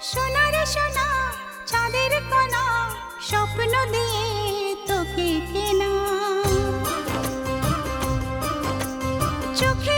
সোনার সোনা চাঁদের কণা স্বপ্ন দিয়ে তোকে কেনা। চোখে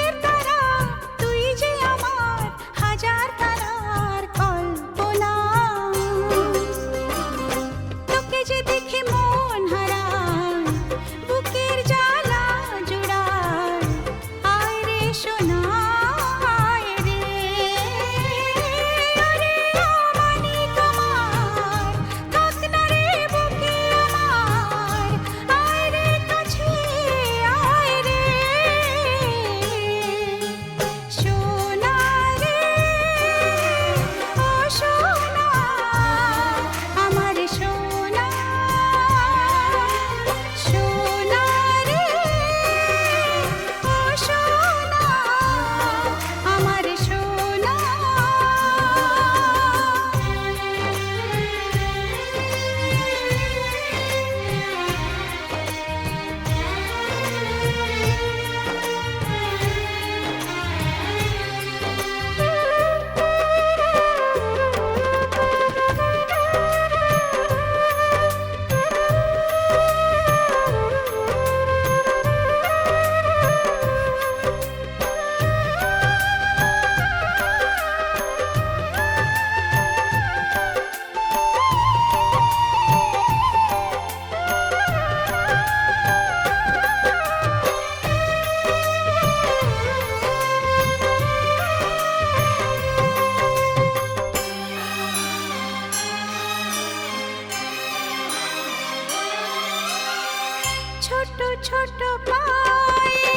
ছোট ছোট পায়ে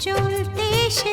চলতে সে